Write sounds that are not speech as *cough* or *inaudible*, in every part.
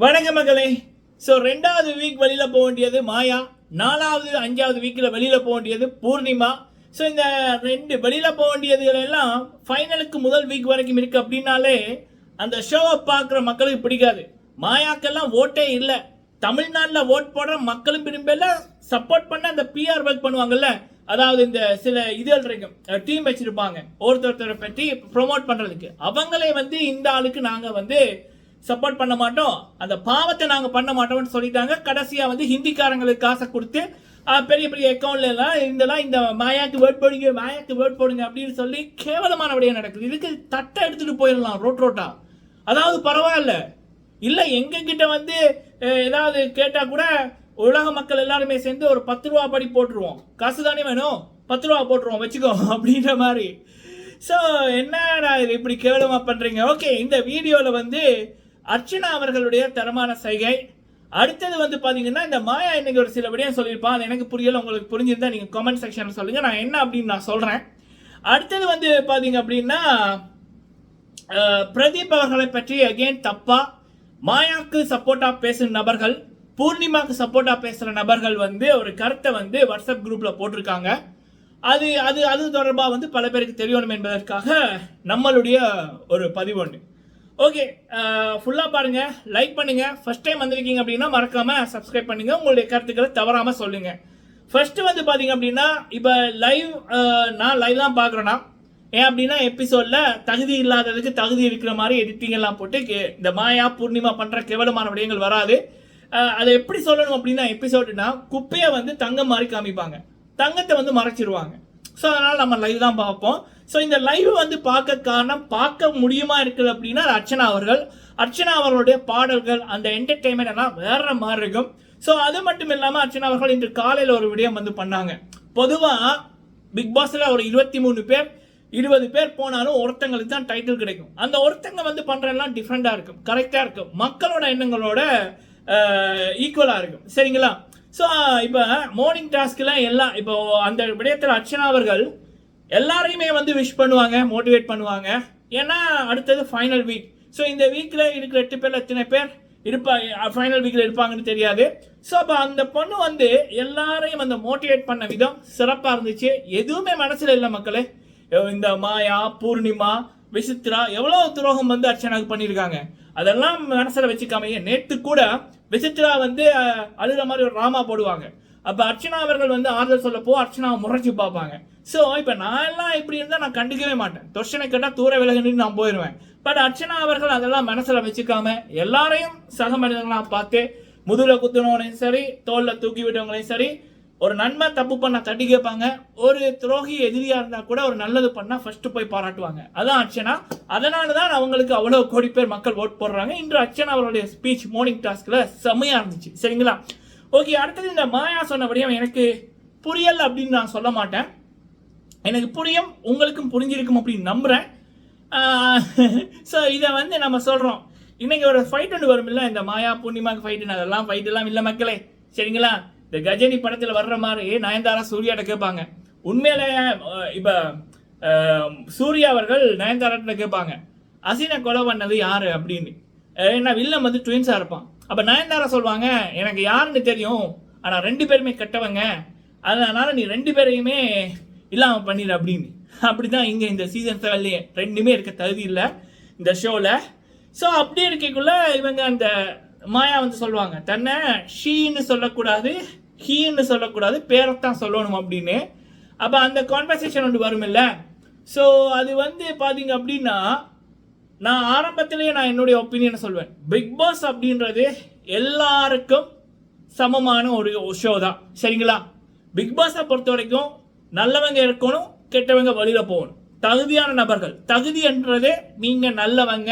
வணக்க மகளே. ஸோ ரெண்டாவது வீக் வெளியில் போக வேண்டியது மாயா. நாலாவது அஞ்சாவது வீக்கில் வெளியில் போக வேண்டியது பூர்ணிமா. ஸோ இந்த ரெண்டு வெளியில் போக வேண்டியதுகளெல்லாம் ஃபைனலுக்கு முதல் வீக் வரைக்கும் இருக்குது அப்படின்னாலே அந்த ஷோவை பார்க்குற மக்களுக்கு பிடிக்காது. மாயாக்கெல்லாம் ஓட்டே இல்லை. தமிழ்நாட்டில் ஓட் போடுற மக்களும் விரும்பலாம் சப்போர்ட் பண்ண அந்த பிஆர் ஒர்க் பண்ணுவாங்கல்ல. அதாவது இந்த சில இதுகள் இருக்கும் டீம் வச்சுருப்பாங்க. ஒருத்தொருத்தரை பற்றி ப்ரொமோட் பண்ணுறதுக்கு அவங்களே வந்து இந்த ஆளுக்கு நாங்கள் வந்து சப்போர்ட் பண்ண மாட்டோம். அந்த பாவத்தை நாங்கள் பண்ண மாட்டோம்னு சொல்லிட்டாங்க. கடைசியாக வந்து ஹிந்திக்காரங்களுக்கு காசை கொடுத்து பெரிய பெரிய அக்கௌண்ட்லாம் இருந்தெல்லாம் இந்த மாயாக்கு வேர்ட் போடுங்க மாயாக்கு வேர்ட் போடுங்க அப்படின்னு சொல்லி கேவலமான நடக்குது. இதுக்கு தட்டை எடுத்துகிட்டு போயிடலாம் ரோட் ரோட்டா அதாவது பரவாயில்ல. இல்லை எங்ககிட்ட வந்து ஏதாவது கேட்டால் கூட உலக மக்கள் எல்லாருமே சேர்ந்து ஒரு பத்து ரூபா படி போட்டுருவோம். காசு தானே வேணும்? பத்து ரூபா போட்டுருவோம் வச்சுக்கோ *laughs* அப்படின்ற மாதிரி. ஸோ என்னடா இது இப்படி கேவலமாக பண்ணுறீங்க ஓகே இந்த வீடியோவில் வந்து அர்ச்சனா அவர்களுடைய தரமான சைகை. அடுத்தது வந்து பார்த்தீங்கன்னா இந்த மாயா இன்னைக்கு ஒரு சில விடயம் சொல்லியிருப்பான். அது எனக்கு புரியல உங்களுக்கு புரிஞ்சிருந்தா நீங்கள் கமெண்ட் செக்ஷனில் சொல்லுங்கள் நான் என்ன அப்படின்னு நான் சொல்கிறேன் அடுத்தது வந்து பார்த்தீங்க அப்படின்னா பிரதீப் அவர்களை பற்றி அகைன் தப்பா மாயாவுக்கு சப்போர்ட்டாக பேசும் நபர்கள் பூர்ணிமாக்கு சப்போர்ட்டாக பேசுகிற நபர்கள் வந்து ஒரு கருத்தை வந்து வாட்ஸ்அப் குரூப்பில் போட்டிருக்காங்க. அது அது அது தொடர்பாக வந்து பல பேருக்கு தெரியணும் என்பதற்காக நம்மளுடைய ஒரு பதிவு ஒன்று ஓகே ஃபுல்லாக பாருங்கள் லைக் பண்ணுங்கள் ஃபஸ்ட் டைம் வந்திருக்கீங்க அப்படின்னா மறக்காமல் சப்ஸ்கிரைப் பண்ணுங்கள் உங்களுடைய கருத்துக்களை தவறாமல் சொல்லுங்கள் ஃபஸ்ட்டு வந்து பார்த்தீங்க அப்படின்னா இப்போ லைவ் uh, நான் லைவ் தான் பார்க்குறேன்னா ஏன் அப்படின்னா எபிசோடில் தகுதி இல்லாததுக்கு தகுதி இருக்கிற மாதிரி எடிட்டிங் எல்லாம் போட்டு கே- இந்த மாயா பூர்ணிமா பண்ணுற கேவலமான விடயங்கள் வராது. அதை எப்படி சொல்லணும் அப்படின்னா எபிசோடுனா குப்பையை வந்து தங்கம் மாதிரி காமிப்பாங்க. தங்கத்தை வந்து மறைச்சிருவாங்க. ஸோ அதனால் நம்ம லைவ் தான் பார்ப்போம். ஸோ இந்த லைவ் வந்து பார்க்க காரணம் பார்க்க முடியுமா இருக்குது அப்படின்னா அர்ச்சனா அவர்கள். அர்ச்சனா அவர்களுடைய பாடல்கள் அந்த என்டர்டெயின்மெண்ட் எல்லாம் வேற மாதிரி இருக்கும். ஸோ அது மட்டும் இல்லாமல் அர்ச்சனா அவர்கள் இன்று காலையில் ஒரு விடயம் வந்து பண்ணாங்க. பொதுவாக பிக் பாஸில் ஒரு இருபத்தி மூணு பேர் இருபது பேர் போனாலும் ஒருத்தங்களுக்கு தான் டைட்டில் கிடைக்கும். அந்த ஒருத்தங்க வந்து பண்ணுறதெல்லாம் டிஃப்ரெண்ட்டாக இருக்கும் கரெக்டாக இருக்கும். மக்களோட எண்ணங்களோட ஈக்குவலாக இருக்கும். சரிங்களா? ஸோ இப்போ மார்னிங் டாஸ்க்கில் எல்லாம் இப்போ அந்த விடயத்தில் அர்ச்சனா அவர்கள் எல்லாரையுமே வந்து விஷ் பண்ணுவாங்க மோட்டிவேட் பண்ணுவாங்க. ஏன்னா அடுத்தது ஃபைனல் வீக் ஸோ இந்த வீக்கில் இருக்கிற எட்டு பேர் எத்தனை பேர் இருப்பா ஃபைனல் வீக்கில் இருப்பாங்கன்னு தெரியாது. ஸோ அப்போ அந்த பொண்ணு வந்து எல்லாரையும் அந்த மோட்டிவேட் பண்ண விதம் சிறப்பாக இருந்துச்சு. எதுவுமே மனசில் இல்லை மக்களே. இந்த மாயா பூர்ணிமா விசித்ரா எவ்வளோ துரோகம் வந்து அர்ச்சனாவுக்கு பண்ணியிருக்காங்க? அதெல்லாம் மனசில் வச்சுக்காமையே நேற்று கூட விசித்ரா வந்து அழுகிற மாதிரி ஒரு ராமா போடுவாங்க. அப்போ அர்ச்சனா அவர்கள் வந்து ஆறுதல் சொல்லப்போ அர்ச்சனாவை முறைச்சி பார்ப்பாங்க. ஸோ இப்போ நான் எல்லாம் இப்படி இருந்தால் நான் கண்டுக்கவே மாட்டேன். தொஷனை கேட்டால் தூர விலகின்னு நான் போயிடுவேன் பட் அர்ச்சனா அவர்கள் அதெல்லாம் மனசில் வச்சுக்காம எல்லாரையும் சக மனிதர்களாக பார்த்து முதுகில் குத்துனவங்களையும் சரி தோலில் தூக்கி விட்டவங்களையும் சரி ஒரு நன்மை தப்பு பண்ணால் தட்டி கேட்பாங்க. ஒரு துரோகி எதிரியாக இருந்தால் கூட ஒரு நல்லது பண்ணால் ஃபஸ்ட்டு போய் பாராட்டுவாங்க. அதான் அர்ச்சனா. அதனால தான் அவங்களுக்கு அவ்வளோ கோடி பேர் மக்கள் ஓட் போடுறாங்க. இன்று அர்ச்சனா அவருடைய ஸ்பீச் மார்னிங் டாஸ்கில் செமையாக இருந்துச்சு. சரிங்களா? ஓகே அடுத்தது இந்த மாயா சொன்னபடியும் எனக்கு புரியல் அப்படின்னு நான் சொல்ல மாட்டேன். எனக்கு புரியும் உங்களுக்கும் புரிஞ்சிருக்கும் அப்படின்னு நம்புகிறேன் ஸோ இதை வந்து நம்ம சொல்கிறோம் இன்னைக்கு ஒரு ஃபைட் ஒன்று இல்லை இந்த மாயா பூர்ணிமாக்கு ஃபைட்டு அதெல்லாம் ஃபைட்டெல்லாம் இல்லை மக்களே. சரிங்களா? இந்த கஜினி படத்தில் வர்ற மாதிரி நயன்தாரா சூர்யாட்ட கேட்பாங்க. உண்மையில இப்போ சூர்யா அவர்கள் நயன்தாராட்ட கேட்பாங்க. அசினை கொலை பண்ணது யார் அப்படின்னு. ஏன்னா வில்லம் வந்து ட்வின்ஸாக இருப்பான். அப்போ நயன்தாரா சொல்லுவாங்க எனக்கு யாருன்னு தெரியும். ஆனால் ரெண்டு பேருமே கெட்டவங்க. அதனால நீ ரெண்டு பேரையுமே இல்லாமல் பண்ணிடு அப்படின்னு. அப்படி தான் இங்கே இந்த சீசன் செவன்லயே ரெண்டுமே இருக்க தகுதி இல்லை இந்த ஷோவில் ஸோ அப்படி இருக்கக்குள்ள இவங்க அந்த மாயா வந்து சொல்லுவாங்க தன்னை ஷீன்னு சொல்லக்கூடாது. ஹீன்னு சொல்லக்கூடாது பேரைத்தான் சொல்லணும் அப்படின்னு. அப்போ அந்த கான்வர்சேஷன் ஒன்று வருமில்ல? ஸோ அது வந்து பார்த்தீங்க அப்படின்னா நான் ஆரம்பத்திலேயே நான் என்னுடைய ஒப்பீனியனை சொல்வேன். பிக் பாஸ் அப்படின்றது எல்லாருக்கும் சமமான ஒரு ஷோ தான். சரிங்களா? பிக் பாஸை பொறுத்த வரைக்கும் நல்லவங்க இருக்கணும் கெட்டவங்க வழியில போகணும். தகுதியான நபர்கள். தகுதி என்றது நீங்கள் நல்லவங்க.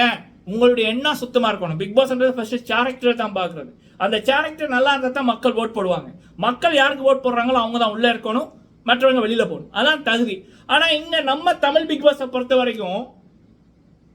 உங்களுடைய எண்ணம் சுத்தமாக இருக்கணும். பிக் பாஸ்ன்றது ஃபஸ்ட்டு கேரக்டர் தான் பார்க்குறது. அந்த கேரக்டர் நல்லா இருந்தால் தான் மக்கள் ஓட் போடுவாங்க. மக்கள் யாருக்கு ஓட் போடுறாங்களோ அவங்க தான் உள்ளே இருக்கணும் மற்றவங்க வெளியில் போகணும். அதான் தகுதி. ஆனால் இங்கே நம்ம தமிழ் பிக் பாஸை பொறுத்த வரைக்கும்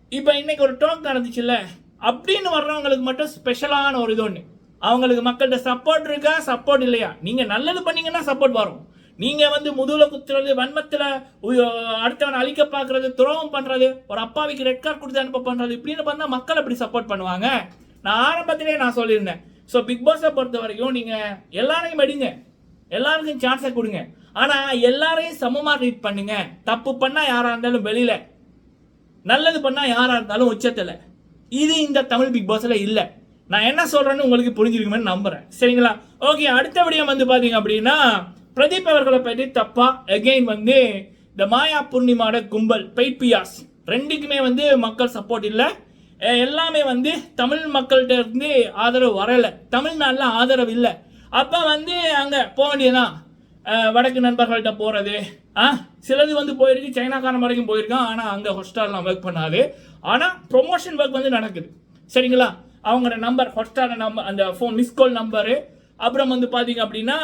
இப்போ இன்னைக்கு ஒரு டோக் நடந்துச்சுல்ல அப்படின்னு வர்றவங்களுக்கு மட்டும் ஸ்பெஷலான ஒரு இது ஒன்று அவங்களுக்கு மக்கள்கிட்ட சப்போர்ட் இருக்கா சப்போர்ட் இல்லையா? நீங்கள் நல்லது பண்ணீங்கன்னா சப்போர்ட் வரும். நீங்கள் வந்து முதுகில் குத்துறது வன்மத்தில் உய- அடுத்தவன் அழிக்க பார்க்குறது துரோகம் பண்ணுறது ஒரு அப்பாவிக்கு ரெட் கார்டு கொடுத்து அனுப்ப பண்ணுறது இப்படின்னு பார்த்தா மக்கள் அப்படி சப்போர்ட் பண்ணுவாங்க. நான் ஆரம்பத்திலே நான் சொல்லியிருந்தேன். ஸோ பிக் பாஸை பொறுத்த வரைக்கும் நீங்கள் எல்லாரையும் அடிங்க. எல்லாருக்கும் சான்ஸை கொடுங்க. ஆனால் எல்லாரையும் சமமாக ட்ரீட் பண்ணுங்க. தப்பு பண்ணால் யாராக இருந்தாலும் வெளியில். நல்லது பண்ணால் யாராக இருந்தாலும் உச்சத்தில். இது இந்த தமிழ் பிக் பாஸில் இல்லை. நான் என்ன சொல்கிறேன்னு உங்களுக்கு புரிஞ்சிருக்குமே நம்புகிறேன் சரிங்களா? ஓகே அடுத்த விடயம் வந்து பார்த்தீங்க அப்படின்னா பிரதீப் அவர்களை பற்றி தப்பாக எகெயின் வந்து இந்த மாயா பூர்ணிமாட கும்பல் பெய்ட் பியாஸ் ரெண்டுக்குமே வந்து மக்கள் சப்போர்ட் இல்லை. எல்லாமே வந்து தமிழ் மக்கள்கிட்ட இருந்து ஆதரவு வரலை. தமிழ்நாட்டில் ஆதரவு இல்லை. அப்போ வந்து அங்கே போக வேண்டியதான் வடக்கு நண்பர்கள்ட்ட போகிறது ஆ சிலது வந்து போயிருக்கு. சைனாக்காரன் வரைக்கும் போயிருக்கான். ஆனால் அங்கே ஹாட்ஸ்டார்லாம் ஒர்க் பண்ணாது. ஆனால் ப்ரொமோஷன் ஒர்க் வந்து நடக்குது. சரிங்களா? அவங்களோட நம்பர் ஹாட்ஸ்டார் நம்பர் அந்த ஃபோன் மிஸ்கால் நம்பரு அப்புறம் வந்து பார்த்தீங்க அப்படின்னா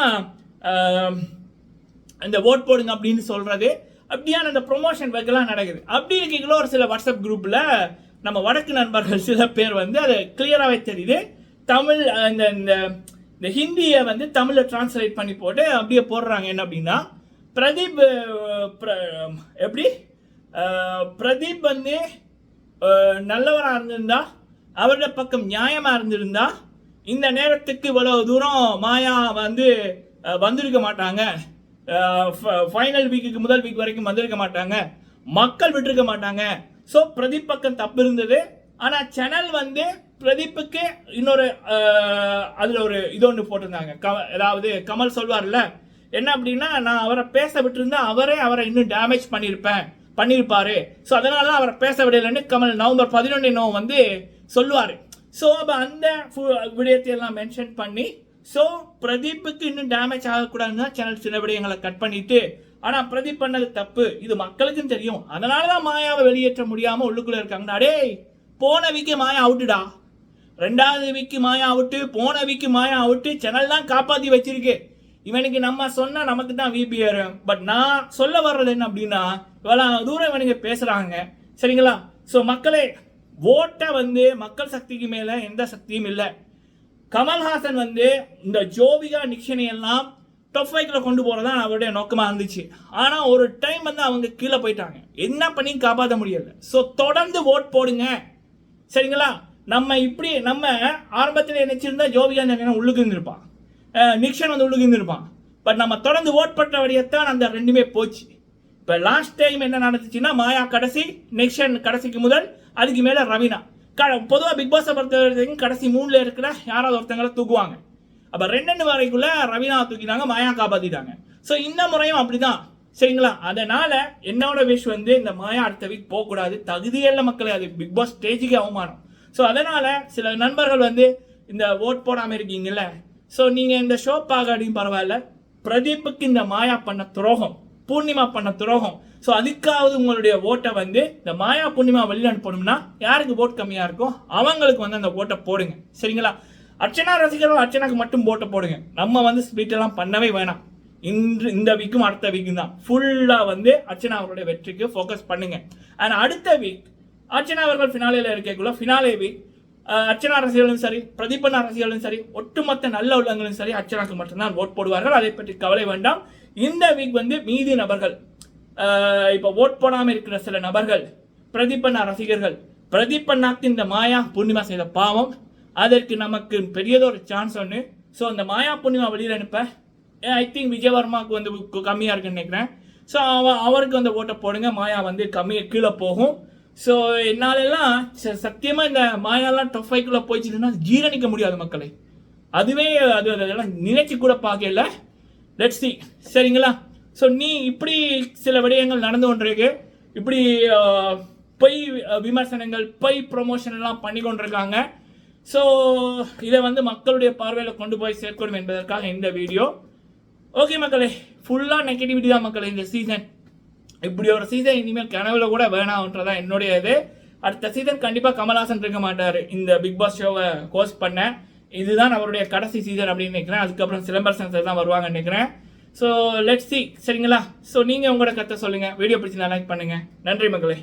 இந்த ஓட் போடுங்க அப்படின்னு சொல்கிறது அப்படியான அந்த ப்ரொமோஷன் ஒர்க்கெல்லாம் நடக்குது. அப்படி இருக்கீங்களோ ஒரு சில வாட்ஸ்அப் குரூப்பில் நம்ம வடக்கு நண்பர்கள் சில பேர் வந்து அது கிளியராகவே தெரியுது. தமிழ் அந்த இந்த இந்த இந்த ஹிந்தியை வந்து தமிழில் டிரான்ஸ்லேட் பண்ணி போட்டு அப்படியே போடுறாங்க. என்ன அப்படின்னா பிரதீப் எப்படி? பிரதீப் வந்து நல்லவராக இருந்திருந்தா அவரோட பக்கம் நியாயமாக இருந்திருந்தா இந்த நேரத்துக்கு இவ்வளவு தூரம் மாயா வந்து வந்திருக்க மாட்டாங்க. ஃபைனல் வீக்குக்கு முதல் வீக் வரைக்கும் வந்திருக்க மாட்டாங்க. மக்கள் விட்டுருக்க மாட்டாங்க. ஸோ பிரதீப் பக்கம் தப்பு இருந்தது. ஆனால் சேனல் வந்து பிரதீப்புக்கு இன்னொரு அதில் ஒரு இது ஒன்று போட்டிருந்தாங்க. க அதாவது கமல் சொல்வார்ல என்ன அப்படின்னா நான் அவரை பேச விட்டுருந்தா அவரே அவரை இன்னும் டேமேஜ் பண்ணியிருப்பேன் பண்ணியிருப்பாரு ஸோ அதனால தான் அவரை பேச விடலன்னு கமல் நவம்பர் பதினொன்று வந்து சொல்லுவார். ஸோ அப்போ அந்த ஃபு- மென்ஷன் பண்ணி ஸோ பிரதீப்புக்கு இன்னும் டேமேஜ் ஆகக்கூடாதுன்னு தான் சேனல் சில விடயங்களை கட் பண்ணிவிட்டு ஆனால் பிரதீப் பண்ணது தப்பு. இது மக்களுக்கும் தெரியும். அதனால தான் மாயாவை வெளியேற்ற முடியாமல் உள்ளுக்குள்ளே இருக்காங்கடா டேய் போன வீக்கு மாயா அவுட்டுடா. ரெண்டாவது வீக்கு மாயா அவுட்டு போன வீக்கு மாயா அவுட்டு சேனல் தான் காப்பாற்றி வச்சிருக்கு. இவனுக்கு நம்ம சொன்னால் நமக்கு தான் விபி ஏறும். பட் நான் சொல்ல வர்றது என்ன அப்படின்னா இவ்வளோ தூரம் இவனுங்க பேசுகிறாங்க சரிங்களா? ஸோ மக்களே ஓட்டை வந்து மக்கள் சக்திக்கு மேலே எந்த சக்தியும் இல்லை. கமல்ஹாசன் வந்து இந்த ஜோவிகா நிக்ஷனை எல்லாம் டஃப் ஃபைட்டில் கொண்டு போகிறது தான் அவருடைய நோக்கமாக இருந்துச்சு. ஆனால் ஒரு டைம் வந்து அவங்க கீழே போயிட்டாங்க. என்ன பண்ணி காப்பாற்ற முடியல. ஸோ தொடர்ந்து ஓட் போடுங்க. சரிங்களா? நம்ம இப்படி நம்ம ஆரம்பத்தில் நினைச்சிருந்தா ஜோவிகா நினைக்கிறேன் உள்ளுக்கு இருந்திருப்பான். நிக்ஷன் வந்து உள்ளுக்கு இருந்திருப்பான். பட் நம்ம தொடர்ந்து ஓட் பண்ற வழியத்தான் அந்த ரெண்டுமே போச்சு. இப்போ லாஸ்ட் டைம் என்ன நடந்துச்சுன்னா மாயா கடைசி நிக்ஷன் கடைசிக்கு முதல் அதுக்கு மேலே ரவீனா. க பொதுவாக பிக் பாஸை பொறுத்த வரைக்கும் கடைசி மூணில் இருக்கிற யாராவது ஒருத்தங்களை தூக்குவாங்க. அப்போ ரெண்டு வரைக்குள்ள ரவீனா தூக்கிட்டாங்க மாயா காப்பாற்றிட்டாங்க ஸோ இந்த முறையும் அப்படிதான். சரிங்களா? அதனால என்னோட விஷ் வந்து இந்த மாயா அடுத்த வீக் போகக்கூடாது. தகுதியல்ல மக்களை அது பிக் பாஸ் ஸ்டேஜுக்கு அவமானம். ஸோ அதனால சில நண்பர்கள் வந்து இந்த ஓட் போடாமல் இருக்கீங்கல்ல ஸோ நீங்கள் இந்த ஷோ பார்க்காட்டியும் பரவாயில்ல. பிரதீப்புக்கு இந்த மாயா பண்ண துரோகம் பூர்ணிமா பண்ண துரோகம். ஸோ அதுக்காவது உங்களுடைய ஓட்டை வந்து இந்த மாயா பூர்ணிமா வெளியில் அனுப்பணும்னா யாருக்கு ஓட் கம்மியாக இருக்கோ அவங்களுக்கு வந்து அந்த ஓட்டை போடுங்க. சரிங்களா? அர்ச்சனா ரசிகர்கள் அர்ச்சனாக்கு மட்டும் ஓட்டை போடுங்க. நம்ம வந்து ஸ்பிளிட் எல்லாம் பண்ணவே வேணாம். இன்று இந்த வீக்கும் அடுத்த வீக்கும் தான். ஃபுல்லாக வந்து அர்ச்சனா அவருடைய வெற்றிக்கு ஃபோக்கஸ் பண்ணுங்க. அண்ட் அடுத்த வீக் அர்ச்சனா அவர்கள் ஃபினாலேயில் இருக்கக்குள்ள ஃபினாலே வீக் அர்ச்சனா ரசிகர்களும் சரி பிரதீபன் ரசிகர்களும் சரி ஒட்டுமொத்த நல்ல உள்ளங்களும் சரி அர்ச்சனாக்கு மட்டும்தான் ஓட் போடுவார்கள். அதை பற்றி கவலை வேண்டாம். இந்த வீக் வந்து மீதி நபர்கள் இப்போ ஓட் போடாமல் இருக்கிற சில நபர்கள் பிரதீபண்ணா ரசிகர்கள் பிரதீபண்ணாக்கு இந்த மாயா பூர்ணிமா செய்த பாவம் அதற்கு நமக்கு பெரியதொரு சான்ஸ் ஒன்று ஸோ அந்த மாயா புண்ணியமா வெளியில் அனுப்ப. ஐ திங்க் விஜயவர்மாவுக்கு வந்து கம்மியாக இருக்குன்னு நினைக்கிறேன். ஸோ அவ அவருக்கு வந்து ஓட்டை போடுங்க. மாயா வந்து கம்மியாக கீழே போகும். ஸோ என்னாலெல்லாம் ச- இந்த மாயாலாம் டொஃபைக்குள்ளே போயிடுச்சுன்னா ஜீரணிக்க முடியாது மக்களை. அதுவே அது அதெல்லாம் நினைச்சு கூட பார்க்கல. லெட் சி சரிங்களா? ஸோ நீ இப்படி சில விடயங்கள் நடந்து கொண்டிருக்கு. இப்படி பொய் விமர்சனங்கள் பொய் ப்ரொமோஷன் எல்லாம் பண்ணி கொண்டிருக்காங்க. ஸோ இதை வந்து மக்களுடைய பார்வையில் கொண்டு போய் சேர்க்கணும் என்பதற்காக இந்த வீடியோ. ஓகே மக்களே ஃபுல்லாக நெகட்டிவிட்டி தான் மக்களே இந்த சீசன் இப்படி ஒரு சீசன் இனிமேல் கனவுல கூட வேணாம்ன்றதான் என்னுடைய இது. அடுத்த சீசன் கண்டிப்பாக கமல்ஹாசன் இருக்க மாட்டார். இந்த பிக் பாஸ் ஷோவை ஹோஸ்ட் பண்ண. இதுதான் அவருடைய கடைசி சீசன் அப்படின்னு நினைக்கிறேன். அதுக்கப்புறம் சிலம்பரசன் சார் தான் வருவாங்கன்னு நினைக்கிறேன். ஸோ லெட்ஸ் சி சரிங்களா? ஸோ நீங்கள் உங்களோட கத்தை சொல்லுங்கள் வீடியோ பிடிச்சி லைக் பண்ணுங்கள் நன்றி மக்களே.